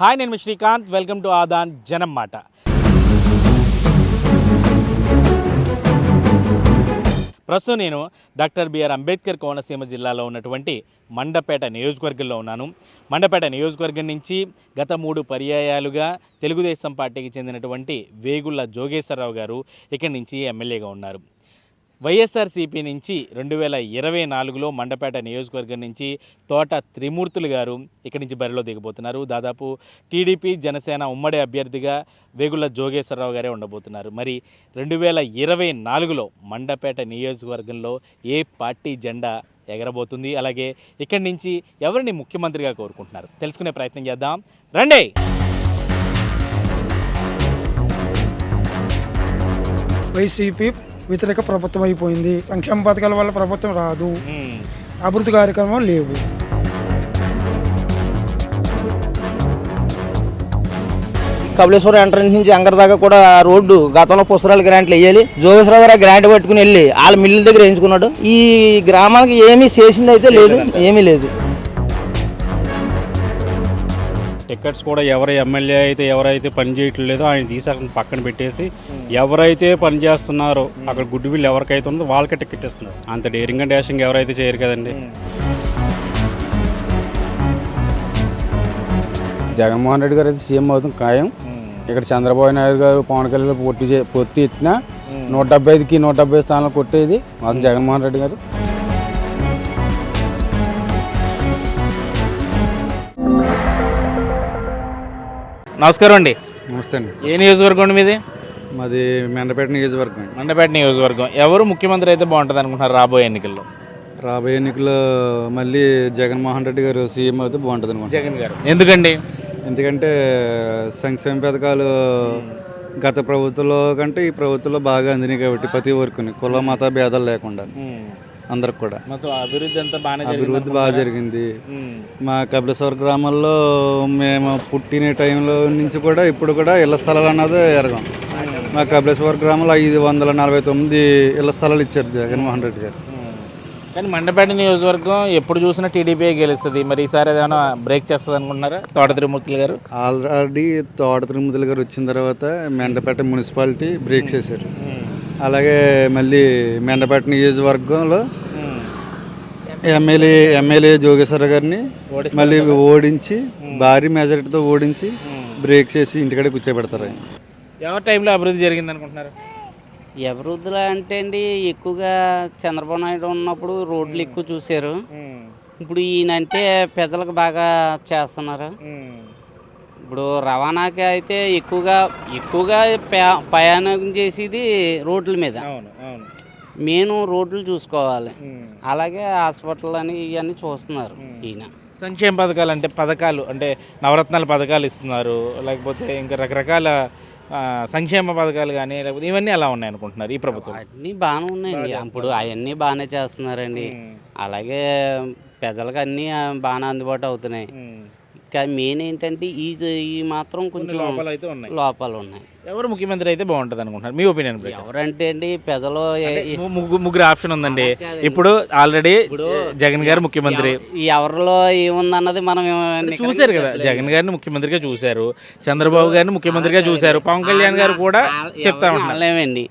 Hi నేను Srikanth. Welcome to Aadan జనం మాట. ప్రస్తుతం నేను డాక్టర్ బిఆర్ అంబేద్కర్ కోనసీమ జిల్లాలో ఉన్నటువంటి మండపేట నియోజకవర్గంలో ఉన్నాను. మండపేట నియోజకవర్గం నుంచి గత మూడు పర్యాయాలుగా తెలుగుదేశం పార్టీకి చెందినటువంటి వేగుళ్ళ జోగేశ్వరరావు గారు ఇక్కడి నుంచి ఎమ్మెల్యేగా ఉన్నారు. వైఎస్ఆర్సీపీ నుంచి రెండు వేల ఇరవై నాలుగులో మండపేట నియోజకవర్గం నుంచి తోట త్రిమూర్తులు గారు ఇక్కడి నుంచి బరిలో దిగబోతున్నారు. దాదాపు టీడీపీ జనసేన ఉమ్మడి అభ్యర్థిగా వేగుల జోగేశ్వరరావు గారే ఉండబోతున్నారు. మరి రెండు వేల ఇరవై నాలుగులో మండపేట నియోజకవర్గంలో ఏ పార్టీ జెండా ఎగరబోతుంది? అలాగే ఇక్కడి నుంచి ఎవరిని ముఖ్యమంత్రిగా కోరుకుంటున్నారు? తెలుసుకునే ప్రయత్నం చేద్దాం. రండి! వైసీపీ వ్యతిరేక ప్రభుత్వం అయిపోయింది. సంక్షేమ పథకాల వల్ల ప్రభుత్వం రాదు. అభివృద్ధి కార్యక్రమాలు లేవు. కపిలేశ్వరం ఎంట్రన్స్ నుంచి అంగర్ దాకా కూడా రోడ్డు గతంలో పుస్తకాలు గ్రాంట్లు వేయాలి. జోగేశ్వరరావు గారు గ్రాంట్ పట్టుకుని వెళ్ళి వాళ్ళ మిల్లుల దగ్గర వేయించుకున్నాడు. ఈ గ్రామానికి ఏమీ చేసింది అయితే లేదు ఏమీ లేదు. టికెట్స్ కూడా ఎవరు ఎమ్మెల్యే అయితే ఎవరైతే పని చేయట్లేదో ఆయన తీసి అక్కడ పక్కన పెట్టేసి ఎవరైతే పని చేస్తున్నారో అక్కడ గుడ్ విల్ ఎవరికైతే ఉందో వాళ్ళకే టికెట్ ఇస్తున్నారు. అంత డేరింగ్ అండ్ డాషింగ్ ఎవరైతే చేయరు కదండి. జగన్మోహన్ రెడ్డి గారు అయితే సీఎం అవుతాం ఖాయం. ఇక్కడ చంద్రబాబు నాయుడు గారు పవన్ కళ్యాణ్ పొట్టి చే- పొత్తి ఎత్తిన నూట డెబ్బై ఐదుకి నూట డెబ్బై స్థానాలు కొట్టేది మాత్రం జగన్మోహన్ రెడ్డి గారు. నమస్కారం అండి. నమస్తే అండి. ఏ నియోజకవర్గం అండి మీది? మాది మెండపేట నియోజకవర్గం మండపేట నియోజకవర్గం. ఎవరు ముఖ్యమంత్రి అయితే బాగుంటుంది అనుకుంటున్నారు రాబోయే ఎన్నికల్లో? రాబోయే ఎన్నికల్లో మళ్ళీ జగన్మోహన్ రెడ్డి గారు సీఎం అయితే బాగుంటుంది అనమాట జగన్ గారు. ఎందుకండి? ఎందుకంటే సంక్షేమ పథకాలు గత ప్రభుత్వంలో కంటే ఈ ప్రభుత్వంలో బాగా అందినాయి కాబట్టి ప్రతి ఒక్కరిని కుల మత భేదాలు లేకుండా. అందరికి కూడా. మొత్తం అభివృద్ధి అంతా బాగానే అభివృద్ధి బాగా జరిగింది. మా కపిలేశ్వర గ్రామంలో మేము పుట్టిన టైంలో నుంచి కూడా ఇప్పుడు కూడా ఇళ్ళ స్థలాలు అన్నది ఎరగం. మా కపిలేశ్వర గ్రామంలో ఐదు వందల నలభై తొమ్మిది ఇళ్ళ స్థలాలు ఇచ్చారు జగన్మోహన్ రెడ్డి గారు. కానీ మండపేట నియోజకవర్గం ఎప్పుడు చూసినా టీడీపీ గెలుస్తుంది. మరి ఈసారి ఏదైనా బ్రేక్ చేస్తుంది అనుకుంటున్నారా? తోట తిరుమూర్తులు గారు? ఆల్రెడీ తోట తిరుమతులు గారు వచ్చిన తర్వాత మెండపేట మున్సిపాలిటీ బ్రేక్ చేశారు. అలాగే మళ్ళీ మెండపేట నియోజకవర్గంలో ఎమ్మెల్యే ఎమ్మెల్యే జోగేశ్వర గారిని మళ్ళీ ఓడించి భారీ మెజారిటీతో ఓడించి బ్రేక్ చేసి ఇంటికాడే కూర్చోబెడతారు ఆయన. ఎవరి టైంలో అభివృద్ధి జరిగింది అనుకుంటున్నారు? అభివృద్ధిలో అంటే అండి ఎక్కువగా చంద్రబాబు నాయుడు ఉన్నప్పుడు రోడ్లు ఎక్కువ చూశారు. ఇప్పుడు ఈయనంటే ప్రజలకు బాగా చేస్తున్నారు. ఇప్పుడు రవాణాకి అయితే ఎక్కువగా ఎక్కువగా ప్రయా- ప్రయాణం చేసేది రోడ్ల మీద. మెయిన్ రోడ్లు చూసుకోవాలి. అలాగే హాస్పిటల్ అని ఇవన్నీ చూస్తున్నారు ఈయన. సంక్షేమ పథకాలు అంటే పథకాలు అంటే నవరత్నాల పథకాలు ఇస్తున్నారు లేకపోతే ఇంకా రకరకాల సంక్షేమ పథకాలు కానీ లేకపోతే ఇవన్నీ ఎలా ఉన్నాయి అనుకుంటున్నారు ఈ ప్రభుత్వం? అన్నీ బాగానే ఉన్నాయండి. ఇప్పుడు అవన్నీ బాగానే చేస్తున్నారండి. అలాగే ప్రజలకు అన్నీ బాగానే అందుబాటు అవుతున్నాయి. కానీ మెయిన్ ఏంటంటే ఈ ఈ మాత్రం కొంచెం లోపాలు అయితే ఉన్నాయి. లోపాలు ఉన్నాయి ఎవరు ముఖ్యమంత్రి అయితే బాగుంటుంది అనుకుంటున్నారు? మీ ఒపీనియన్ ఎవరంటే అండి ఏ- ముగ్గురు ముగ్గురు ఆప్షన్ ఉందండి. ఇప్పుడు ఆల్రెడీ జగన్ గారు ముఖ్యమంత్రి. ఎవరిలో ఏముందన్నది మనం చూశారు కదా జగన్ గారిని ముఖ్యమంత్రిగా చూశారు చంద్రబాబు గారిని ముఖ్యమంత్రిగా చూశారు పవన్ కళ్యాణ్ గారు కూడా చెప్తా ఉన్నారు. అనలేమండి.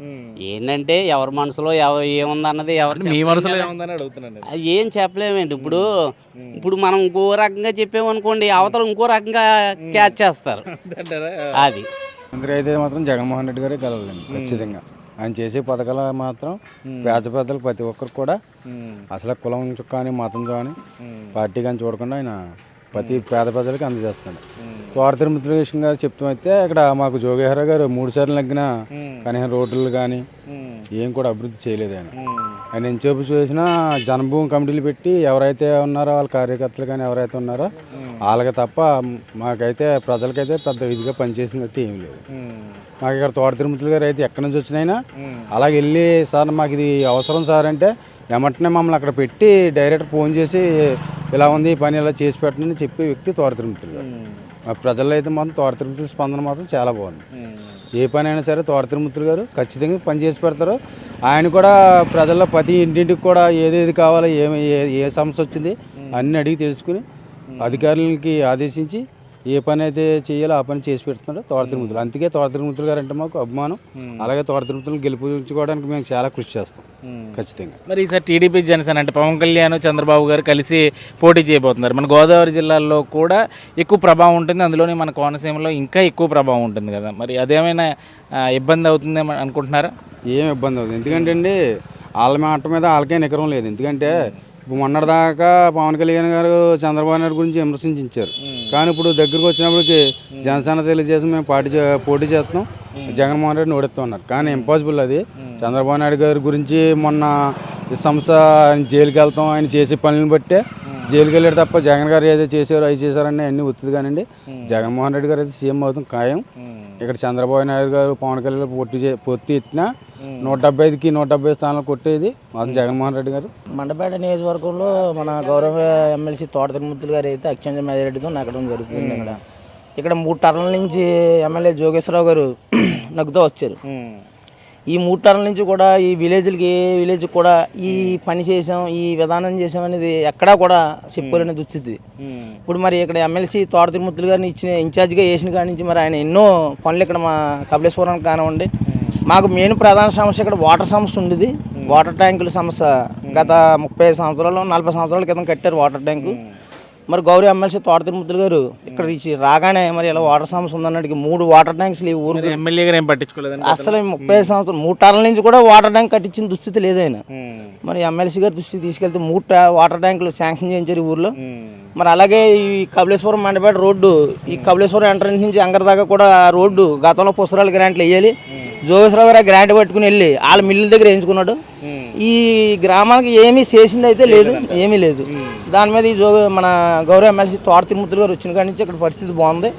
ఏంటంటే ఎవరి మనసులో ఏముందన్నది ఎవరు మీ మనసులో ఏముందని అడుగుతున్నాను ఏం చెప్పలేమండి. ఇప్పుడు ఇప్పుడు మనం ఇంకో రకంగా చెప్పామనుకోండి అవతల ఇంకో రకంగా క్యాచ్ చేస్తారు. అది. మంత్రి అయితే మాత్రం జగన్మోహన్ రెడ్డి గారే గెలవాలండి ఖచ్చితంగా. ఆయన చేసే పథకాలు మాత్రం పేద పెద్దలు ప్రతి ఒక్కరు కూడా అసలు కులం కానీ మతం కానీ పార్టీ కానీ చూడకుండా ఆయన ప్రతి పేద ప్రజలకి అందజేస్తున్నాడు తోట తిరుమతి గారు చెప్తాం అయితే ఇక్కడ మాకు జోగేశ్వర గారు మూడు సార్లు నగ్గిన కనీసం రోడ్లు కానీ ఏం కూడా అభివృద్ధి చేయలేదు ఆయన. ఆయన ఎంచేపు చూసినా జనభూమి కమిటీలు పెట్టి ఎవరైతే ఉన్నారో వాళ్ళ కార్యకర్తలు కానీ ఎవరైతే ఉన్నారో వాళ్ళకి తప్ప మాకైతే ప్రజలకైతే పెద్ద ఇదిగా పనిచేసినట్టు ఏం లేదు మాకు ఇక్కడ తోట తిరుమతులు గారు అయితే ఎక్కడి నుంచి వచ్చినైనా అలాగే వెళ్ళి సార్ మాకు ఇది అవసరం సార్ అంటే వెంటనే మమ్మల్ని అక్కడ పెట్టి డైరెక్ట్ ఫోన్ చేసి ఇలా ఉంది ఈ పని ఇలా చేసి పెట్టండి చెప్పే వ్యక్తి తోట తిరుమతులు గారు. మా ప్రజల్లో అయితే మాత్రం తోట తిరుమతుల స్పందన మాత్రం చాలా బాగుంది. ఏ పని అయినా సరే తోట తిరుమతులు గారు ఖచ్చితంగా పని చేసి పెడతారు. ఆయన కూడా ప్రజల్లో ప్రతి ఇంటింటికి కూడా ఏదేది కావాలో ఏ ఏ సమస్య వచ్చింది అన్నీ అడిగి తెలుసుకుని అధికారులకి ఆదేశించి ఏ పని అయితే చేయాలో ఆ పని చేసి పెడుతున్నాడు తోట తిరుమతులు. అందుకే తోట తిరుమతులు గారు అంటే మాకు అభిమానం. అలాగే తోట తిరుమతులను గెలిపించుకోవడానికి మేము చాలా కృషి చేస్తాం. ఖచ్చితంగా. మరి ఈసారి టీడీపీ జనసేన అంటే పవన్ కళ్యాణ్ చంద్రబాబు గారు కలిసి పోటీ చేయబోతున్నారు. మన గోదావరి జిల్లాలో కూడా ఎక్కువ ప్రభావం ఉంటుంది. అందులోనే మన కోనసీమలో ఇంకా ఎక్కువ ప్రభావం ఉంటుంది కదా. మరి అదేమైనా ఇబ్బంది అవుతుందేమో అనుకుంటున్నారా? ఏం ఇబ్బంది అవుతుంది. ఎందుకంటే అండి వాళ్ళ మాట మీద వాళ్ళకే నికరం లేదు. ఎందుకంటే ఇప్పుడు మొన్నటిదాకా పవన్ కళ్యాణ్ గారు చంద్రబాబు నాయుడు గురించి విమర్శించారు కానీ ఇప్పుడు దగ్గరకు వచ్చినప్పటికి జనసేన తెలియజేసి మేము పార్టీ పోటీ చేస్తున్నాం. జగన్మోహన్ రెడ్డిని ఓడిస్తాం అన్నారు కానీ ఇంపాసిబుల్ అది. చంద్రబాబు నాయుడు గారి గురించి మొన్న ఈ సంస్థ ఆయన జైలుకి వెళ్తాం ఆయన చేసే పనులను బట్టే జైలుకి వెళ్ళాడు తప్ప జగన్ గారు ఏదో చేశారో అవి చేశారని అన్ని ఒత్తిది కానివ్వండి. జగన్మోహన్ రెడ్డి గారు అయితే సీఎం అవుతాం ఖాయం. ఇక్కడ చంద్రబాబు నాయుడు గారు పవన్ కళ్యాణ్ పొట్టి చే- పొత్తి ఎత్తినా నూట డెబ్బై ఐదుకి నూట డెబ్బై స్థానాలు కొట్టేది మాకు జగన్మోహన్ రెడ్డి గారు. మండపేట నియోజకవర్గంలో మన గౌరవ ఎమ్మెల్సీ తోట తిరుమూర్తులు గారు అయితే అత్యంత మెజారిటీతో నగ్గడం జరుగుతుంది ఇక్కడ. ఇక్కడ మూడు టర్ల నుంచి ఎమ్మెల్యే జోగేశ్వరరావు గారు నగ్గుతూ వచ్చారు. ఈ మూడు టర్ల నుంచి కూడా ఈ విలేజ్లకి ఏ విలేజ్ కూడా ఈ పని చేసాం ఈ విధానం చేసాం అనేది ఎక్కడా కూడా చెప్పుకోలేని దుస్థితి. ఇప్పుడు మరి ఇక్కడ ఎమ్మెల్సీ తోట తిరుమూర్తులు గారిని ఇచ్చిన ఇన్ఛార్జిగా వేసిన కాడి నుంచి మరి ఆయన ఎన్నో పనులు ఇక్కడ మా కపిలేశ్వరానికి కానివ్వండి. మాకు మెయిన్ ప్రధాన సమస్య ఇక్కడ వాటర్ సమస్య ఉండేది. వాటర్ ట్యాంకుల సమస్య. గత ముప్పై సంవత్సరాలు నలభై సంవత్సరాల క్రితం కట్టారు వాటర్ ట్యాంకు. మరి గౌరీ ఎమ్మెల్సీ తోట తిరుమూర్తులు గారు ఇక్కడ ఇచ్చి రాగానే మరి ఇలా వాటర్ సమస్య ఉందన్నట్టుగా మూడు వాటర్ ట్యాంక్స్ ఊరు మరి ఎమ్మెల్యే గారు ఏం పట్టించుకోలేదండి అసలు ఈ ముప్పై సంవత్సరం మూడు టర్ల నుంచి కూడా వాటర్ ట్యాంక్ కట్టించిన దుస్థితి లేదు ఆయన. మరి ఎమ్మెల్సీ గారి దృష్టికి తీసుకెళ్తే మూడు వాటర్ ట్యాంకులు శాంక్షన్ చేయించారు ఈ ఊర్లో. మరి అలాగే ఈ కపిలేశ్వరం మండపేట రోడ్డు ఈ కపిలేశ్వరం ఎంట్రన్స్ నుంచి అంగర్ దాకా కూడా రోడ్డు గతంలో పుస్తకాలు గ్రాంట్లు వేయాలి. జోగేశ్వరరావు గారు గ్రాంట్ పట్టుకుని వెళ్ళి వాళ్ళ మిల్లుల దగ్గర వేయించుకున్నాడు. ఈ గ్రామానికి ఏమీ చేసింది అయితే లేదు ఏమీ లేదు. దాని మీద ఈ జోగ మన గౌరవ ఎమ్మెల్సీ తోట తిరుమూర్తులు గారు వచ్చిన కాడి నుంచి ఇక్కడ పరిస్థితి బాగుంది.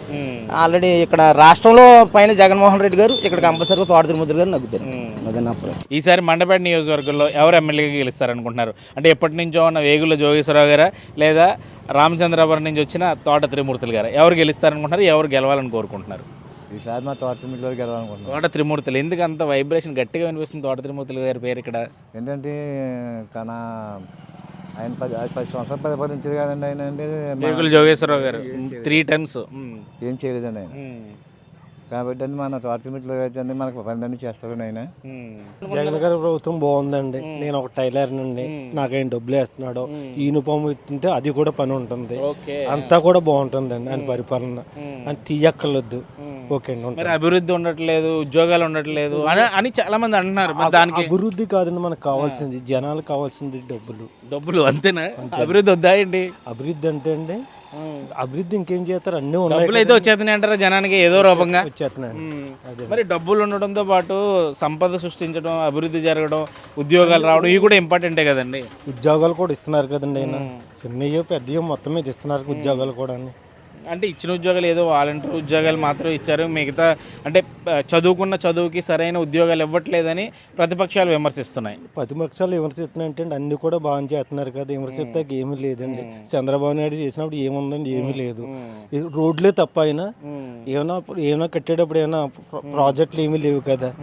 ఆల్రెడీ ఇక్కడ రాష్ట్రంలో పైన జగన్మోహన్ రెడ్డి గారు ఇక్కడ కంపల్సరీగా తోట తిరుమూర్తులు గారు నగ్గుతారు. ఈసారి మండపేట నియోజకవర్గంలో ఎవరు ఎమ్మెల్యేగా గెలుస్తారనుకుంటున్నారు? అంటే ఎప్పటి నుంచో ఉన్న వేగుల జోగేశ్వరరావు గారా? లేదా రామచంద్రపురం నుంచి వచ్చిన తోట త్రిమూర్తులు గారా? ఎవరు గెలుస్తారనుకుంటున్నారు? ఎవరు గెలవాలని కోరుకుంటున్నారు? ఈసారి మా తోట తిమ్మిట్లో గెలవాలనుకుంటున్నాం తోట త్రిమూర్తులు. ఎందుకు అంత వైబ్రేషన్ గట్టిగా వినిపిస్తుంది తోట త్రిమూర్తులు గారి పేరు ఇక్కడ? ఏంటంటే కన ఆయన పది పది సంవత్సరాలు పరిపాలించారు కదండి ఆయన అంటే జోగేశ్వరరావు గారు. త్రీ టైమ్స్ ఏం చేయలేదండి ఆయన. కాబట్టి అండి మన తోట తిమ్మిట్లో అయితే అండి మనకు పని చేస్తారండి ఆయన జగన్ గారి ప్రభుత్వం బాగుందండి. నేను ఒక టైలర్ నుండి. నాకేం డబ్బులు వేస్తున్నాడు యూనిఫామ్ ఇస్తుంటే అది కూడా పని ఉంటుంది. ఓకే. అంతా కూడా బాగుంటుందండి ఆయన పరిపాలన. అని తీయక్కర్లొద్దు ఓకే అండి మరి. అభివృద్ధి ఉండట్లేదు ఉద్యోగాలు ఉండట్లేదు అని చాలా మంది అంటున్నారు మరి దానికి. అభివృద్ధి కాదండి మనకు కావాల్సింది. జనాలకు కావాల్సింది డబ్బులు. డబ్బులు అంతేనా? అభివృద్ధి వద్దా ఏంటి? అభివృద్ధి అంటే అండి అభివృద్ధి ఇంకేం చేస్తారు? అన్నీ ఉన్నాయి డబ్బులు అయితే వచ్చేస్తున్నాయి అంటారా జనానికి? ఏదో రూపంగా? వచ్చేస్తున్నాయి. అదే. మరి డబ్బులు ఉండడంతో పాటు సంపద సృష్టించడం అభివృద్ధి జరగడం ఉద్యోగాలు రావడం ఇవి కూడా ఇంపార్టెంటే కదండి? ఉద్యోగాలు కూడా ఇస్తున్నారు కదండి ఆయన చిన్నయ్యో పెద్దయో మొత్తం మీద ఇస్తున్నారు ఉద్యోగాలు కూడా అంటే ఇచ్చిన ఉద్యోగాలు ఏదో వాలంటీర్ ఉద్యోగాలు మాత్రం ఇచ్చారు. మిగతా అంటే చదువుకున్న చదువుకి సరైన ఉద్యోగాలు ఇవ్వట్లేదని ప్రతిపక్షాలు విమర్శిస్తున్నాయి. ప్రతిపక్షాలు విమర్శిస్తున్నాయంటే అన్ని కూడా బాగా చేస్తున్నారు కదా. విమర్శిస్తే ఏమీ లేదండి. చంద్రబాబు నాయుడు చేసినప్పుడు ఏముందండి? ఏమీ లేదు. ఇది రోడ్లే తప్ప అయినా ఏమైనా ఏమైనా కట్టేటప్పుడు ఏమైనా ప్ర- ప్రాజెక్టులు ఏమీ లేవు కదా.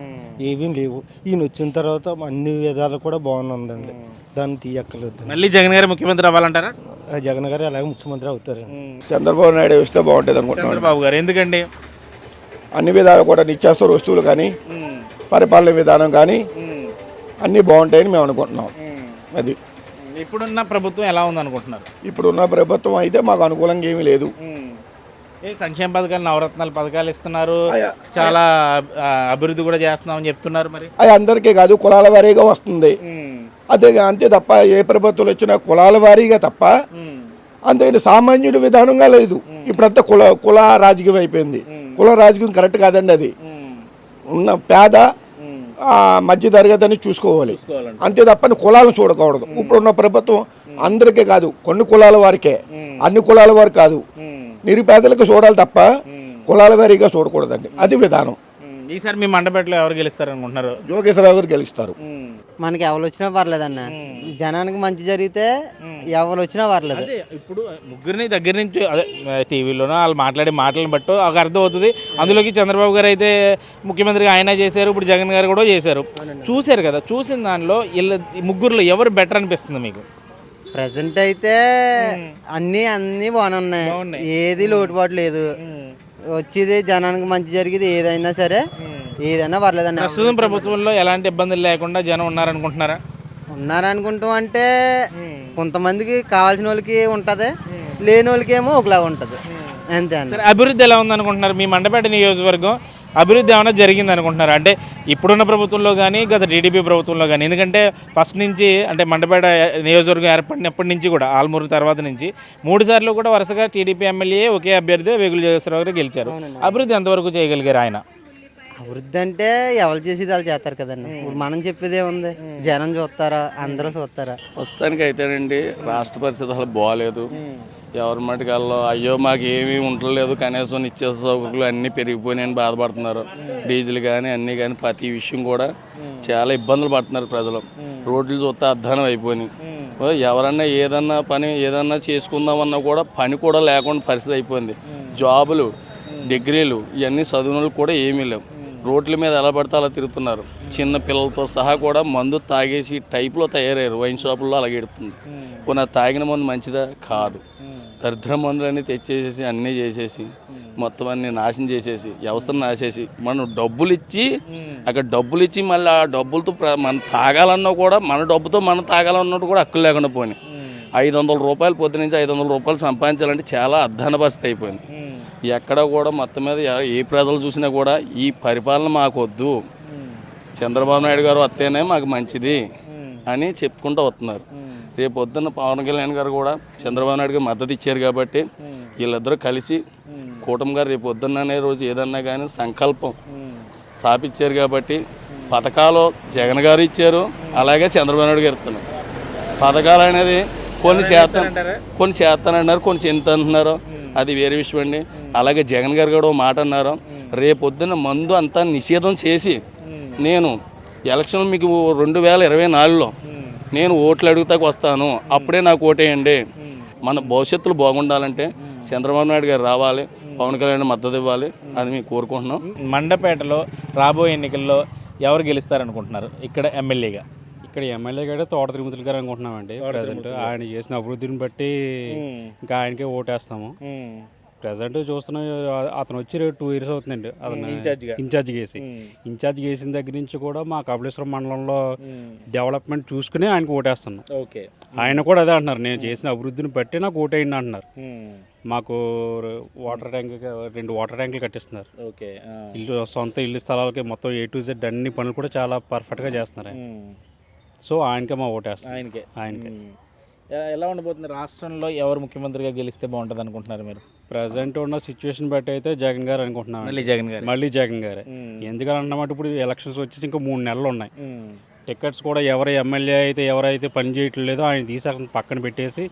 ఏమీ లేవు. ఈయన వచ్చిన తర్వాత అన్ని విధాలు కూడా బాగుందండి. దాన్ని తీయక్కర్లేదు. మళ్ళీ జగన్ గారు ముఖ్యమంత్రి అవ్వాలంటారా? జగన్ గారు అలాగే ముఖ్యమంత్రి అవుతారు చంద్రబాబు నాయుడు వస్తే బాగుంటుంది అనుకుంటున్నాను. చంద్రబాబు గారు ఎందుకండి? అన్ని విధాలు కూడా నిత్యావసర వస్తువులు కానీ పరిపాలన విధానం కానీ అన్నీ బాగుంటాయని మేము అనుకుంటున్నాం. అది. ఇప్పుడున్న ప్రభుత్వం ఎలా ఉంది అనుకుంటున్నారు ఇప్పుడున్న ప్రభుత్వం అయితే మాకు అనుకూలంగా ఏమీ లేదు. ఏ సంక్షేమ పథకాలు నవరత్నాలు పథకాలు ఇస్తున్నారు. ఆయా- చాలా ఆ, అభివృద్ధి కూడా చేస్తున్నామని చెప్తున్నారు మరి. అది అందరికీ కాదు కులాల వారీగా వస్తుంది. అదే అంతే తప్ప ఏ ప్రభుత్వం వచ్చినా కులాల వారీగా తప్ప అంతేగాని సామాన్యుడి విధానంగా లేదు. ఇప్పుడంతా కుల కుల రాజకీయం అయిపోయింది. కుల రాజకీయం కరెక్ట్ కాదండి అది. ఉన్న పేద మధ్య తరగతి అని చూసుకోవాలి అంతే తప్పని కులాలను చూడకూడదు. ఇప్పుడున్న ప్రభుత్వం అందరికీ కాదు కొన్ని కులాల వారికే. అన్ని కులాల వారు కాదు. నిరుపేదలకు చూడాలి తప్ప కులాల వారీగా చూడకూడదండి. అది విధానం. ఈసారి మీ మండపేటలో ఎవరు గెలుస్తారు అనుకుంటున్నారు జోగేశ్వరరావు గారు గెలుస్తారు. మనకి ఎవరు వచ్చినా పర్లేదన్న. జనానికి మంచి జరిగితే ఎవరు వచ్చినా పర్లేదు. అదే ఇప్పుడు ముగ్గురిని దగ్గర నుంచి అదే టీవీలోనో వాళ్ళు మాట్లాడే మాటలను బట్టి ఒక అర్థం అవుతుంది. అందులోకి చంద్రబాబు గారు అయితే ముఖ్యమంత్రిగా ఆయన చేశారు ఇప్పుడు జగన్ గారు కూడా చేశారు. చూశారు కదా చూసిన దానిలో వీళ్ళ ముగ్గురులో ఎవరు బెటర్ అనిపిస్తుంది మీకు? ప్రజెంట్ అయితే అన్నీ అన్నీ బాగానే ఉన్నాయి ఏది లోటుపాటు లేదు. వచ్చేది జనానికి మంచి జరిగేది ఏదైనా సరే ఏదైనా పర్లేదండి. ప్రస్తుతం ప్రభుత్వంలో ఎలాంటి ఇబ్బందులు లేకుండా జనం ఉన్నారనుకుంటున్నారా? ఉన్నారనుకుంటాం అంటే కొంతమందికి కావాల్సిన వాళ్ళకి ఉంటుంది లేని వాళ్ళకి ఏమో ఒకలా ఉంటుంది అంతే అభివృద్ధి ఎలా ఉందనుకుంటున్నారు? మీ మండపేట నియోజకవర్గం అభివృద్ధి ఏమైనా జరిగింది అనుకుంటున్నారు? అంటే ఇప్పుడున్న ప్రభుత్వంలో కానీ గత టీడీపీ ప్రభుత్వంలో కానీ ఎందుకంటే ఫస్ట్ నుంచి అంటే మండపేట నియోజకవర్గం ఏర్పడినప్పటి నుంచి కూడా ఆల్మూరు తర్వాత నుంచి మూడు సార్లు కూడా వరుసగా టీడీపీ ఎమ్మెల్యే ఒకే అభ్యర్థి వేగుల జగేశ్వరరావు గారు గెలిచారు. అభివృద్ధి ఎంతవరకు చేయగలిగారు ఆయన? అభివృద్ధి అంటే ఎవరు చేసేది వాళ్ళు చేస్తారు కదండి. ఇప్పుడు మనం చెప్పేది ఏముంది? జనం చూస్తారా? అందరూ చూస్తారా? ప్రస్తుతానికి అయితేనండి రాష్ట్ర పరిస్థితి అసలు బాగాలేదు ఎవరి మటుకల్లో అయ్యో మాకు ఏమీ ఉండలేదు కనీసం నిత్యావసర సౌకర్యాలు అన్నీ పెరిగిపోయినాయని బాధపడుతున్నారు. డీజిల్ కానీ అన్నీ కానీ ప్రతి విషయం కూడా చాలా ఇబ్బందులు పడుతున్నారు ప్రజలు. రోడ్లు చూస్తే అధ్వానం అయిపోయినాయి. ఎవరన్నా ఏదన్నా పని ఏదన్నా చేసుకుందామన్నా కూడా పని కూడా లేకుండా పరిస్థితి అయిపోయింది. జాబులు డిగ్రీలు ఇవన్నీ వాళ్ళకి కూడా ఏమీ లేవు. రోడ్ల మీద ఎలా పడితే అలా తిరుగుతున్నారు. చిన్న పిల్లలతో సహా కూడా మందు తాగేసి టైప్లో తయారయ్యారు. వైన్ షాపుల్లో అలాగే ఎడుతుంది తాగిన మందు మంచిదా? కాదు. దరిద్ర మందులన్నీ తెచ్చేసేసి అన్నీ చేసేసి మొత్తం అన్ని నాశనం చేసేసి వ్యవస్థను నాశేసి మనం డబ్బులు ఇచ్చి అక్కడ డబ్బులు ఇచ్చి మళ్ళీ ఆ డబ్బులతో మనం తాగాలన్నా కూడా మన డబ్బుతో మనం తాగాలన్నట్టు కూడా హక్కులు లేకుండా పోయినాయి. ఐదు వందల రూపాయలు పొద్దు నుంచి ఐదు వందల రూపాయలు సంపాదించాలంటే చాలా అధ్వాన పరిస్థితి అయిపోయింది. ఎక్కడ కూడా మొత్తం మీద ఏ ప్రజలు చూసినా కూడా ఈ పరిపాలన మాకు వద్దు చంద్రబాబు నాయుడు గారు వస్తేనే మాకు మంచిది. అని చెప్పుకుంటూ వస్తున్నారు. రేపు పొద్దున్న పవన్ కళ్యాణ్ గారు కూడా చంద్రబాబు నాయుడు గారు మద్దతు ఇచ్చారు కాబట్టి వీళ్ళిద్దరూ కలిసి కూటమి గారు రేపు పొద్దున్న అనే రోజు ఏదన్నా కానీ సంకల్పం స్థాపించారు కాబట్టి పథకాలు జగన్ గారు ఇచ్చారు అలాగే చంద్రబాబు నాయుడు గారు ఇస్తున్నారు. పథకాలు అనేది కొన్ని చేస్తాను కొన్ని చేస్తానన్నారు కొన్ని చెంత అంటున్నారు అది వేరే విషయం అండి. అలాగే జగన్ గారు కూడా మాట అన్నారు. రేపొద్దున మందు అంతా నిషేధం చేసి నేను ఎలక్షన్ మీకు రెండు వేల ఇరవై నాలుగులో నేను ఓట్లు అడుగుతాకు వస్తాను. అప్పుడే నాకు ఓటేయండి. మన భవిష్యత్తులో బాగుండాలంటే చంద్రబాబు నాయుడు గారు రావాలి పవన్ కళ్యాణ్ మద్దతు ఇవ్వాలి అది మేము కోరుకుంటున్నాం. మండపేటలో రాబోయే ఎన్నికల్లో ఎవరు గెలుస్తారనుకుంటున్నారు ఇక్కడ ఎమ్మెల్యేగా? ఇక్కడ ఎమ్మెల్యే గారు తోట తిరుమతులు గారు అనుకుంటున్నామండి. ప్రజెంట్ ఆయన చేసిన అభివృద్ధిని బట్టి ఇంకా ఆయనకే ఓటేస్తాము. ప్రజెంట్ చూస్తున్న అతను వచ్చి టూ ఇయర్స్ అవుతుందండి. అతను ఇన్ఛార్జిగా. ఇన్ఛార్జ్ చేసి. ఇన్ఛార్జ్ చేసిన దగ్గర నుంచి కూడా మా కపిలేశ్వరం మండలంలో డెవలప్మెంట్ చూసుకుని ఆయనకు ఓటేస్తున్నాం. ఓకే ఆయన కూడా అదే అంటున్నారు నేను చేసిన అభివృద్ధిని బట్టి నాకు ఓటేయండి అంటున్నారు. మాకు వాటర్ ట్యాంక్ రెండు వాటర్ ట్యాంకులు కట్టిస్తున్నారు. ఓకే ఇల్లు సొంత ఇల్లు స్థలాలకి మొత్తం ఏ టు జెడ్ అన్ని పనులు కూడా చాలా పర్ఫెక్ట్గా చేస్తున్నారు. సో ఆయనకే మా ఓటేస్తాం ఆయనకే. ఆయనకే. ఎలా ఉండబోతుంది రాష్ట్రంలో ఎవరు ముఖ్యమంత్రిగా గెలిస్తే బాగుంటుంది అనుకుంటున్నారు మీరు? ప్రజెంట్ ఉన్న సిచ్యువేషన్ బట్టి అయితే జగన్ గారు అనుకుంటున్నాం మళ్ళీ జగన్ గారు. మళ్ళీ జగన్ గారే. ఎందుకని అన్నమాట ఇప్పుడు ఎలక్షన్స్ వచ్చేసి ఇంకా మూడు నెలలు ఉన్నాయి. టికెట్స్ కూడా ఎవరు ఎమ్మెల్యే అయితే ఎవరైతే పని చేయట్లేదో ఆయన తీసి పక్కన పెట్టేసి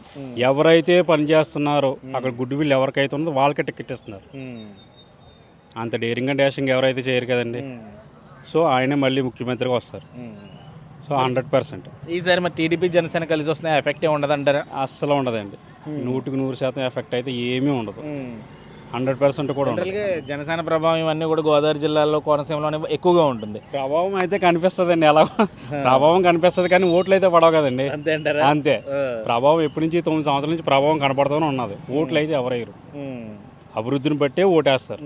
ఎవరైతే పని చేస్తున్నారో అక్కడ గుడ్ విల్ ఎవరికైతే ఉందో వాళ్ళకే టికెట్ ఇస్తున్నారు. అంత డేరింగ్ అండ్ డాషింగ్ ఎవరైతే చేయరు కదండి. సో ఆయనే మళ్ళీ ముఖ్యమంత్రిగా వస్తారు. So hundred percent. ఈసారి మరి టీడీపీ జనసేన కలిసి వస్తున్న ఎఫెక్ట్ ఉండదంటారా అస్సలు ఉండదండి. నూటికి నూరు శాతం ఎఫెక్ట్ అయితే ఏమీ ఉండదు. హండ్రెడ్ పర్సెంట్ కూడా ఉండదు. జనరల్గా జనసేన ప్రభావం ఇవన్నీ కూడా గోదావరి జిల్లాలో కోనసీమలోనే ఎక్కువగా ఉంటుంది. ప్రభావం అయితే కనిపిస్తుందండి. ఎలా ప్రభావం కనిపిస్తుంది కానీ ఓట్లు అయితే పడవు కదండి. అంతే అంటారా? ప్రభావం ఎప్పటి నుంచి తొమ్మిది సంవత్సరాల నుంచి ప్రభావం కనపడుతూనే ఉన్నది. ఓట్లు అయితే ఎవరేయరు అభివృద్ధిని బట్టే ఓటేస్తారు.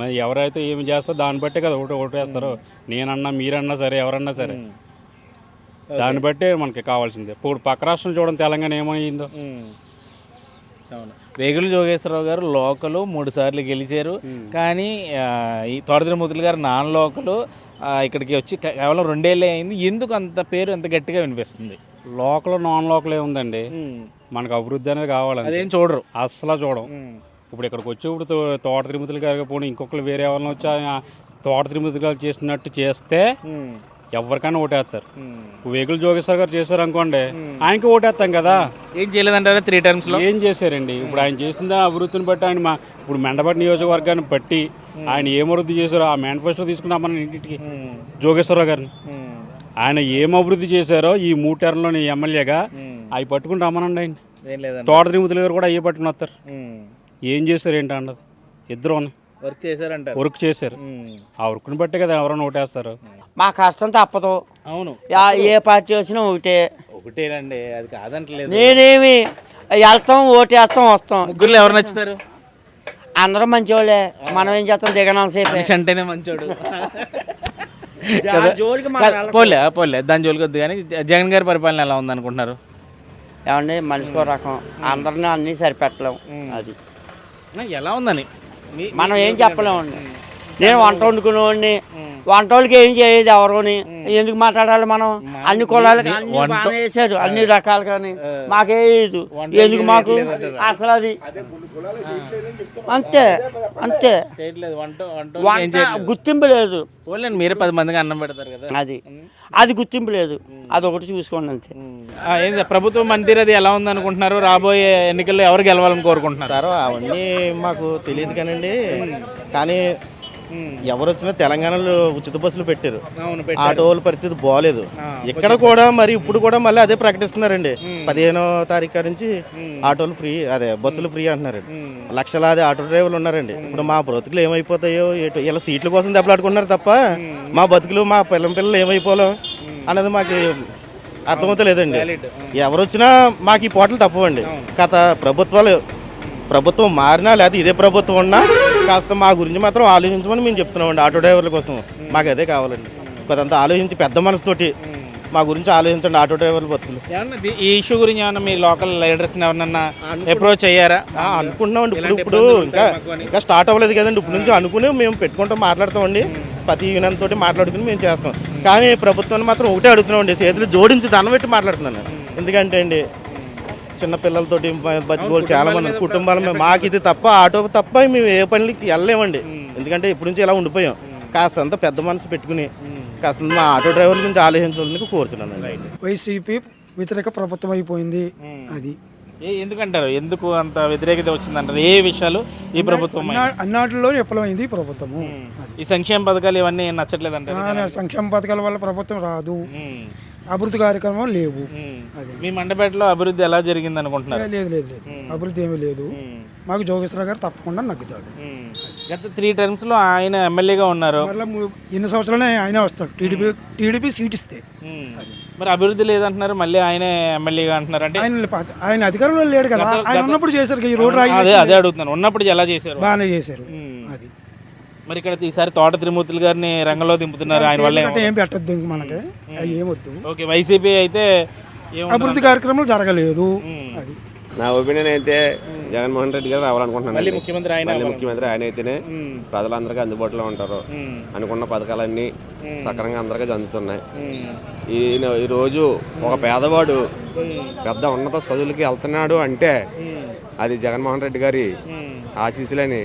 మరి ఎవరైతే ఏమి చేస్తారో దాన్ని బట్టే కదా ఓటు ఓటేస్తారు నేనన్నా మీరన్నా సరే ఎవరన్నా సరే. దాన్ని బట్టే మనకి కావాల్సిందే. ఇప్పుడు పక్క రాష్ట్రం చూడండి తెలంగాణ ఏమైందో. అవును. వేగుల జోగేశ్వరరావు గారు లోకలు మూడు సార్లు గెలిచారు. కానీ ఈ తోటతిరుమూర్తులు గారు నాన్ లోకలు ఇక్కడికి వచ్చి కేవలం రెండేళ్ళే అయింది. ఎందుకు అంత పేరు ఎంత గట్టిగా వినిపిస్తుంది? లోకల్ నాన్ లోకల్ ఏముందండి మనకు అభివృద్ధి అనేది కావాలండి. అదేం చూడరు. అస్సలు చూడం. ఇప్పుడు ఇక్కడికి వచ్చి ఇప్పుడు తోట తిరుమతులు గారు పోనీ ఇంకొకరు వేరే ఎవరైనా వచ్చి తోట తిరుమతులు గారు చేసినట్టు చేస్తే ఎవరికైనా ఓటేస్తారు. వేగుల జోగేశ్వర్ గారు చేశారు అనుకోండి ఆయనకి ఓటేస్తాం కదా. ఏం చేయలేదంటారా త్రీ టైమ్స్లో? ఏం చేశారండి? ఇప్పుడు ఆయన చేసిన అభివృద్ధిని బట్టి ఆయన మా ఇప్పుడు మెండపట్టి నియోజకవర్గాన్ని బట్టి ఆయన ఏం అభివృద్ధి చేశారో ఆ మేనిఫెస్టో తీసుకున్నాం మన ఇంటికి జోగేశ్వరరావు గారిని. ఆయన ఏం అభివృద్ధి చేశారో ఈ మూడు టర్మ్లోని ఎమ్మెల్యేగా అవి పట్టుకుని రమ్మనండి ఆయన తోట తిరుమతులు గారు కూడా అవి పట్టుకుని వస్తారు. ఏం చేశారు ఏంటి అన్నది? ఇద్దరు వర్క్ చేశారంటారు. వర్క్ చేశారు. ఆ వర్క్ని బట్టే కదా ఎవరైనా ఓటేస్తారు. మా కష్టం తప్పదు. అవును. యా- ఏ పార్టీ వచ్చినా ఒకటే ఒకటేనండి అది కాదంటలేదు. నేనేమి వెళ్తాం ఓటేస్తాం వస్తాం. ముగ్గురులో ఎవరు నచ్చుతారు? అందరూ మంచివాళ్ళే మనం ఏం చేస్తాం? దిగనాల సేపు. మనిషి అంటేనే మంచోడు. దాని జోలికి మనం కాదు, పోలే పోలే దాని జోలికి వద్దు కానీ జ- జగన్ గారి పరిపాలన ఎలా ఉంది అనుకుంటున్నారు ఏమండి మనిషికో రకం. అందరిని అన్నీ సరిపెట్టలేం. అది. ఎలా ఉందని? మనం ఏం చెప్పలేమండి. నేను వంట వండుకునేవాడిని. వంట వాళ్ళకి ఏం చేయదు ఎవరుని. ఎందుకు మాట్లాడాలి మనం? అన్ని కులాలకి అన్ని వేసారు అన్ని రకాలు కానీ మాకే లేదు. ఎందుకు మాకు అసలు అది? అంతే అంతే. గుర్తింపు లేదు. మీరే పది మందికి అన్నం పెడతారు కదా. అది. అది గుర్తింపు లేదు. అది ఒకటి చూసుకోండి అంతే. ఆ, ఏంది ప్రభుత్వం మందిర్ అది ఎలా ఉంది అనుకుంటున్నారు రాబోయే ఎన్నికల్లో ఎవరు గెలవాలని కోరుకుంటున్నారు? సార్ అవన్నీ మాకు తెలియదు కానండి. కానీ ఎవరు వచ్చినా తెలంగాణలో ఉచిత బస్సులు పెట్టారు. అవును ఆటో వాళ్ళ పరిస్థితి బాగోలేదు ఇక్కడ కూడా మరి ఇప్పుడు కూడా మళ్ళీ అదే ప్రకటిస్తున్నారండి. పదిహేనో తారీఖు నుంచి ఆటోలు ఫ్రీ అదే బస్సులు ఫ్రీ అంటున్నారండి. లక్షలాది ఆటో డ్రైవర్లు ఉన్నారండి. ఇప్పుడు మా బ్రతుకులు ఏమైపోతాయో ఇలా సీట్ల కోసం దెబ్బలాడుకుంటున్నారు తప్ప మా బతుకులు మా పిల్లల పిల్లలు ఏమైపోలేం అన్నది మాకు అర్థమవుతలేదండి. ఎవరు వచ్చినా మాకు ఈ పోటలు తప్పవండి. గత ప్రభుత్వాలు ప్రభుత్వం మారినా లేదా ఇదే ప్రభుత్వం ఉన్నా కాస్త మా గురించి మాత్రం ఆలోచించమని మేము చెప్తున్నామండి ఆటో డ్రైవర్ల కోసం. మాకు అదే కావాలండి. కొంత ఆలోచించి పెద్ద మనసుతోటి మా గురించి ఆలోచించండి ఆటో డ్రైవర్ల బతుకులు. ది- ఈ ఇష్యూ గురించి ఏమన్నా మీ లోకల్ లీడర్స్ ఎవరన్నా అప్రోచ్ అయ్యారా అనుకుంటున్నామండి. ఇప్పుడు ఇప్పుడు ఇంకా. ఇంకా స్టార్ట్ అవ్వలేదు కదండి. ఇప్పుడు నుంచి అనుకుని మేము పెట్టుకుంటాం మాట్లాడతామండి. ప్రతి యూనియన్ తోటి మాట్లాడుకుని మేము చేస్తాం. కానీ ప్రభుత్వాన్ని మాత్రం ఒకటే అడుగుతున్నామండి. చేతులు జోడించి దండం పెట్టి మాట్లాడుతున్నాను ఎందుకంటే అండి చిన్న పిల్లలతోటి బ- బతికోలు చాలా మంది కుటుంబాల మీద మాకు ఇది తప్ప ఆటో తప్ప మేము ఏ పనికి వెళ్ళలేమండి. ఎందుకంటే ఇప్పటి నుంచి ఇలా ఉండిపోయాం. కాస్త అంత పెద్ద మనసు పెట్టుకుని కాస్త మా ఆటో డ్రైవర్ల గురించి ఆలోచించాలని కోరుచున్నాను వైసీపీ వ్యతిరేక ప్రభుత్వం అయిపోయింది అది. ఏ ఎందుకంటారు? ఎందుకు అంత వ్యతిరేకత వచ్చిందంటారు? ఏ విషయాలు ఈ ప్రభుత్వం అన్నా- అన్నాటిలో విఫలమైంది ఈ ప్రభుత్వము. అది. ఈ సంక్షేమ పథకాలు ఇవన్నీ నచ్చట్లేదు అంటారు ఆ, సంక్షేమ పథకాల వల్ల ప్రభుత్వం రాదు. అభివృద్ధి కార్యక్రమాలు లేవు. అది. మీ మండపేటలో అభివృద్ధి ఎలా జరిగింది అనుకుంటున్నారు లేదు లేదు లేదు. అభివృద్ధి ఏమీ లేదు. మాకు జోగేశ్వరరావు గారు తప్పకుండా నగ్గుతాడు. గత త్రీ టర్మ్స్లో ఆయన ఎమ్మెల్యేగా ఉన్నారు. ఎన్ని సంవత్సరాలు ఆయన వస్తాడు. టీడీపీ టీడీపీ సీట్ ఇస్తే. మరి అభివృద్ధి లేదంటున్నారు మళ్ళీ ఆయనే ఎమ్మెల్యేగా అంటున్నారు. అంటే ఆయన ఆయన అధికారంలో లేడు కదా. ఆయన ఉన్నప్పుడు చేశారు ఈ రోడ్ అదే అదే అడుగుతున్నాను. ఉన్నప్పుడు ఎలా చేశారు? బాగానే చేశారు. అది. మరి ఇక్కడ ఈసారి తోట త్రిమూర్తులు గారిని రంగంలో దింపుతున్నారు. ఆయన వల్ల ఏం పెట్టద్దు ఇంక మనకి. ఏమొద్దు ఓకే వైసీపీ అయితే అభివృద్ధి కార్యక్రమాలు జరగలేదు. అది. నా ఒపీనియన్ అయితే జగన్మోహన్ రెడ్డి గారు రావాలనుకుంటున్నాను ముఖ్యమంత్రి ఆయన. ముఖ్యమంత్రి ఆయన అయితేనే ప్రజలందరికీ అందుబాటులో ఉంటారు. అనుకున్న పథకాలన్నీ సక్రమంగా అందరికీ అందుతున్నాయి. ఈ ఈ రోజు ఒక పేదవాడు పెద్ద ఉన్నత చదువులకి వెళ్తున్నాడు అంటే అది జగన్మోహన్ రెడ్డి గారి ఆశీస్సులని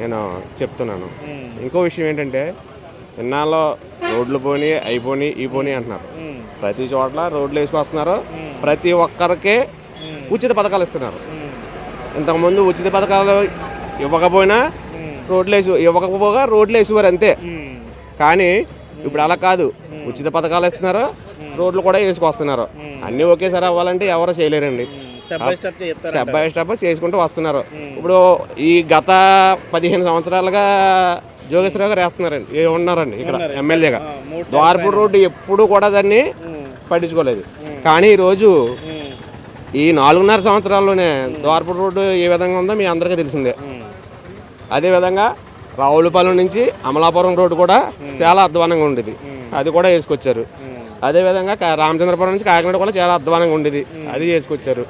నేను చెప్తున్నాను. ఇంకో విషయం ఏంటంటే ఇన్నాళ్ళు రోడ్లు పోని అయిపోని ఈ పోని అంటున్నారు. ప్రతి చోట్ల రోడ్లు వేసుకొస్తున్నారు. ప్రతి ఒక్కరికి ఉచిత పథకాలు ఇస్తున్నారు. ఇంతకుముందు ఉచిత పథకాలు ఇవ్వకపోయినా రోడ్లు వేసి ఇవ్వకపోగా రోడ్లు వేసేవారు అంతే కానీ ఇప్పుడు అలా కాదు. ఉచిత పథకాలు ఇస్తున్నారు రోడ్లు కూడా వేసుకొస్తున్నారు. అన్నీ ఒకేసారి అవ్వాలంటే ఎవరు చేయలేరండి. స్టెప్ బై స్టెప్ చేసుకుంటూ వస్తున్నారు. ఇప్పుడు ఈ గత పదిహేను సంవత్సరాలుగా జోగేశ్వరరావు గారు వేస్తున్నారండి. ఏ ఉన్నారండి ఇక్కడ ఎమ్మెల్యేగా. ద్వారపూర్ రోడ్డు ఎప్పుడు కూడా దాన్ని పట్టించుకోలేదు. కానీ ఈరోజు ఈ నాలుగున్నర సంవత్సరాల్లోనే ద్వారపూర్ రోడ్డు ఏ విధంగా ఉందో మీ అందరికీ తెలిసిందే. అదేవిధంగా రావులపాలెం నుంచి అమలాపురం రోడ్డు కూడా చాలా అధ్వానంగా ఉండేది. అది కూడా వేసుకొచ్చారు. అదేవిధంగా రామచంద్రపురం నుంచి కాకినాడ కూడా చాలా అధ్వానంగా ఉండేది. అది వేసుకొచ్చారు.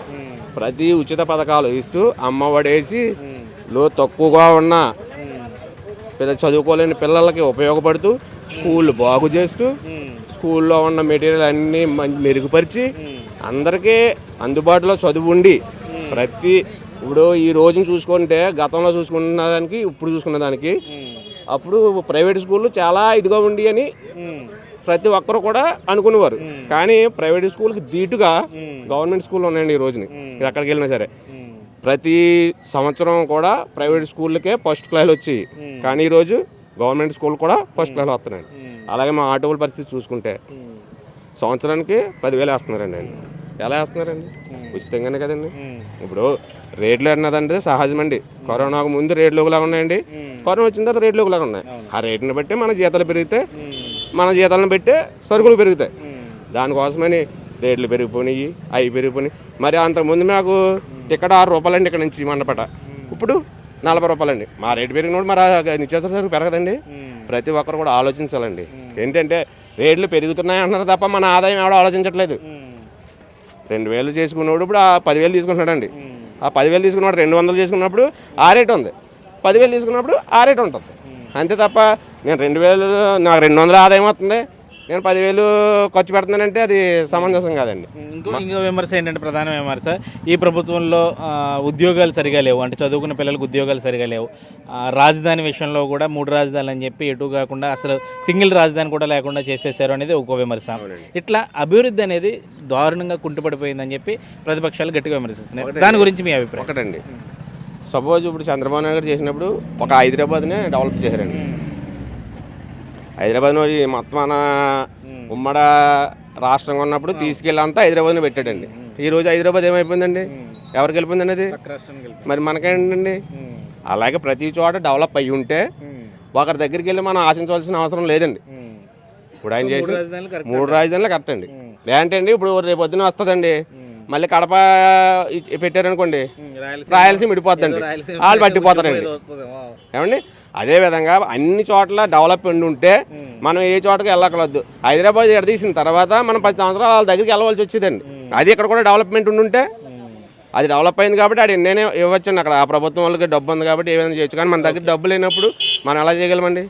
ప్రతి ఉచిత పథకాలు ఇస్తూ అమ్మఒడేసి వేసి లో తక్కువగా ఉన్న పిల్ల చదువుకోలేని పిల్లలకి ఉపయోగపడుతూ స్కూల్ బాగు చేస్తూ స్కూల్లో ఉన్న మెటీరియల్ అన్నీ మెరుగుపరిచి అందరికీ అందుబాటులో చదువు ఉండి ప్రతి ఇప్పుడు ఈ రోజును చూసుకుంటే గతంలో చూసుకున్న దానికి ఇప్పుడు చూసుకున్న దానికి అప్పుడు ప్రైవేట్ స్కూళ్ళు చాలా ఇదిగా ఉండి అని ప్రతి ఒక్కరు కూడా అనుకునేవారు. కానీ ప్రైవేట్ స్కూల్కి ధీటుగా గవర్నమెంట్ స్కూల్ ఉన్నాయండి ఈ రోజుని. ఇది ఎక్కడికి వెళ్ళినా సరే. ప్రతి సంవత్సరం కూడా ప్రైవేట్ స్కూళ్ళకే ఫస్ట్ క్లాస్ వచ్చి కానీ ఈరోజు గవర్నమెంట్ స్కూల్ కూడా ఫస్ట్ క్లాస్ వస్తున్నాయి అలాగే మా ఆటోల పరిస్థితి చూసుకుంటే. సంవత్సరానికి పదివేలు వేస్తున్నారండి ఆయన. ఎలా వేస్తున్నారండి? ఉచితంగానే కదండి. ఇప్పుడు రేట్లు అన్నదంటే సహజమండి. కరోనాకు ముందు రేట్లు ఒకలాగా ఉన్నాయండి. కరోనా వచ్చిన తర్వాత రేట్లు ఒకలాగా ఉన్నాయి. ఆ రేట్ని బట్టి మన జీతాలు పెరిగితే మన జీతాలను బట్టే సరుకులు పెరుగుతాయి. దానికోసమని రేట్లు పెరిగిపోయినాయి అవి పెరిగిపోయినాయి. మరి అంతకుముందు మాకు టికెట్ ఆరు రూపాయలండి ఇక్కడ నుంచి మండపట. ఇప్పుడు నలభై రూపాయలండి. మా రేటు పెరిగినప్పుడు మరి నిత్యావసర సరుకు పెరగదండి. ప్రతి ఒక్కరు కూడా ఆలోచించాలండి. ఏంటంటే రేట్లు పెరుగుతున్నాయి అంటున్నారు తప్ప మన ఆదాయం ఎవడో ఆలోచించట్లేదు. రెండు వేలు చేసుకున్నప్పుడు ఇప్పుడు ఆ పదివేలు తీసుకుంటున్నాడండి. ఆ పదివేలు తీసుకున్నప్పుడు రెండు వందలు చేసుకున్నప్పుడు ఆ రేట్ ఉంది. పదివేలు తీసుకున్నప్పుడు ఆ రేట్ ఉంటుంది. అంతే తప్ప నేను రెండు వేలు నాకు రెండు వందల ఆదాయం వస్తుంది. నేను పదివేలు ఖర్చు పెడుతున్నానంటే అది సమంజసం కాదండి. ఇంకో ఇంకో విమర్శ ఏంటంటే ప్రధాన విమర్శ ఈ ప్రభుత్వంలో ఉద్యోగాలు సరిగా లేవు. అంటే చదువుకున్న పిల్లలకు ఉద్యోగాలు సరిగా లేవు. రాజధాని విషయంలో కూడా మూడు రాజధానులు అని చెప్పి ఎటు కాకుండా అసలు సింగిల్ రాజధాని కూడా లేకుండా చేసేసారు అనేది ఒక విమర్శ. ఇట్లా అభివృద్ధి అనేది దారుణంగా కుంటుపడిపోయిందని చెప్పి ప్రతిపక్షాలు గట్టిగా విమర్శిస్తున్నాయి. దాని గురించి మీ అభిప్రాయం? ఒకటండి. సపోజ్ ఇప్పుడు చంద్రబాబు నాయుడు గారు చేసినప్పుడు ఒక హైదరాబాద్నే డెవలప్ చేశారండి. హైదరాబాద్ నుంచి మొత్తం మన ఉమ్మడ రాష్ట్రంగా ఉన్నప్పుడు తీసుకెళ్ళంతా హైదరాబాద్ని పెట్టాడండి. ఈ రోజు హైదరాబాద్ ఏమైపోయిందండి? ఎవరికి వెళ్ళిపోయిందండి అది? మరి మనకేంటండి? అలాగే ప్రతి చోట డెవలప్ అయ్యి ఉంటే ఒకరి దగ్గరికి వెళ్ళి మనం ఆశించవలసిన అవసరం లేదండి. ఇప్పుడు ఆయన చేసి మూడు రాజధానులు కరెక్ట్ అండి. లేదంటే ఇప్పుడు రేపు పొద్దున వస్తుందండి మళ్ళీ కడప పెట్టారనుకోండి రాయలసీమ రాయలసీమ వాళ్ళు పట్టిపోతారండి. ఏమండి? అదే విధంగా అన్ని చోట్ల డెవలప్మెంట్ ఉంటే మనం ఏ చోటకి వెళ్ళకలొద్దు హైదరాబాద్ ఎడదీసిన తర్వాత మనం పది సంవత్సరాలు వాళ్ళ దగ్గరికి వెళ్ళవలసి వచ్చేదండి. అది ఇక్కడ కూడా డెవలప్మెంట్ ఉండి ఉంటే అది డెవలప్ అయింది కాబట్టి అది నేనే ఇవ్వచ్చండి అక్కడ. ఆ ప్రభుత్వం వాళ్ళకి డబ్బు ఉంది కాబట్టి ఏమైనా చేయొచ్చు. కానీ మన దగ్గర డబ్బు లేనప్పుడు మనం ఎలా చేయగలమండి?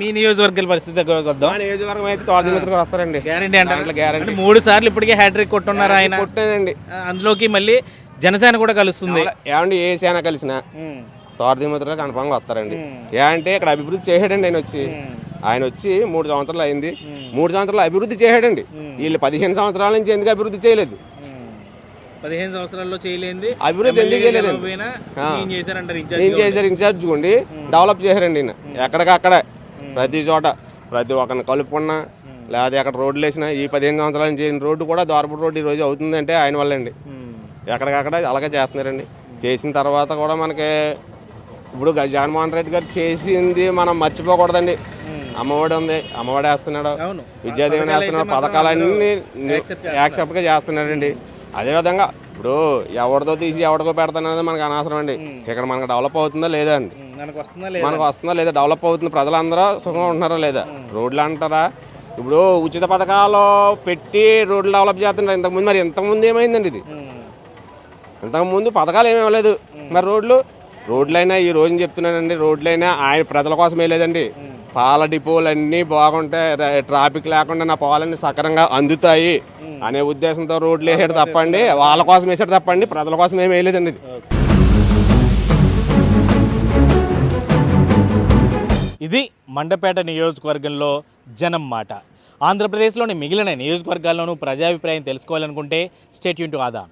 మీ నియోజకవర్గాల పరిస్థితి వద్దాం. నియోజకవర్గం అయితే తోటదిమిత్రులు వస్తారండి. గ్యారంటీ అంటే guarantee. మూడు సార్లు ఇప్పటికే హ్యాట్రిక్ కొట్టున్నారు ఆయన. కొట్టానండి అందులోకి మళ్ళీ జనసేన కూడా కలుస్తుంది. ఏమండి ఏ సేన కలిసినా తోటదిమిత్రులు కన్ఫామ్గా వస్తారండి. ఏ అంటే ఇక్కడ అభివృద్ధి చేసాడండి ఆయన వచ్చి. ఆయన వచ్చి మూడు సంవత్సరాలు అయింది. మూడు సంవత్సరాలు అభివృద్ధి చేసాడండి వీళ్ళు పదిహేను సంవత్సరాల నుంచి ఎందుకు అభివృద్ధి చేయలేదు? పదిహేను సంవత్సరాల్లో చేయలేంది. అభివృద్ధి ఎందుకు ఆ. ఏం చేశారు ఇన్ఛార్జ్ ఉండి డెవలప్ చేశారండి ఈయన. ఎక్కడికక్కడ. ప్రతి చోట ప్రతి ఒక్కరిని కలుపుకున్నా లేదా ఎక్కడ రోడ్లు వేసినా ఈ పదిహేను సంవత్సరాల నుంచి రోడ్డు కూడా ద్వారపుడు రోడ్డు ఈ రోజు అవుతుందంటే ఆయన వల్ల అండి ఎక్కడికక్కడ అలాగే చేస్తున్నారండి. చేసిన తర్వాత కూడా మనకి ఇప్పుడు గ- జగన్మోహన్ రెడ్డి గారు చేసింది మనం మర్చిపోకూడదండి. అమ్మఒడి ఉంది అమ్మఒడి వేస్తున్నాడు. విద్యాదీవెన వేస్తున్నాడు పథకాలన్నీ యాక్సెప్ట్గా చేస్తున్నాడండి. అదేవిధంగా ఇప్పుడు ఎవరిదో తీసి ఎవరికో పెడతాననేది మనకు అనవసరం అండి. ఇక్కడ మనకు డెవలప్ అవుతుందా లేదా అండి? మనకు వస్తుందా లేదా? మనకు వస్తుందా లేదా? డెవలప్ అవుతుంది ప్రజలందరూ సుఖంగా ఉంటున్నారా లేదా? రోడ్లు అంటారా? ఇప్పుడు ఉచిత పథకాలు పెట్టి రోడ్లు డెవలప్ చేస్తున్నారు. ఇంతకుముందు మరి ఇంతకుముందు ఏమైందండి ఇది? ఇంతకుముందు పథకాలు ఏమీ ఇవ్వలేదు. మరి రోడ్లు రోడ్లైనా ఈ రోజు చెప్తున్నానండి రోడ్లైనా ఆయన ప్రజల కోసమే లేదండి పాల డిపోలు అన్నీ బాగుంటాయి ట్రాఫిక్ లేకుండా నా పాలన్నీ సక్రంగా అందుతాయి అనే ఉద్దేశంతో రోడ్లు వేసాడు తప్పండి. వాళ్ళ కోసం వేసాడు తప్పండి ప్రజల కోసం ఏమి వేయలేదండి ఇది. ఇది మండపేట నియోజకవర్గంలో జనం మాట. ఆంధ్రప్రదేశ్లోని మిగిలిన నియోజకవర్గాల్లోనూ ప్రజాభిప్రాయం తెలుసుకోవాలనుకుంటే స్టేట్ యూన్ టు ఆదా.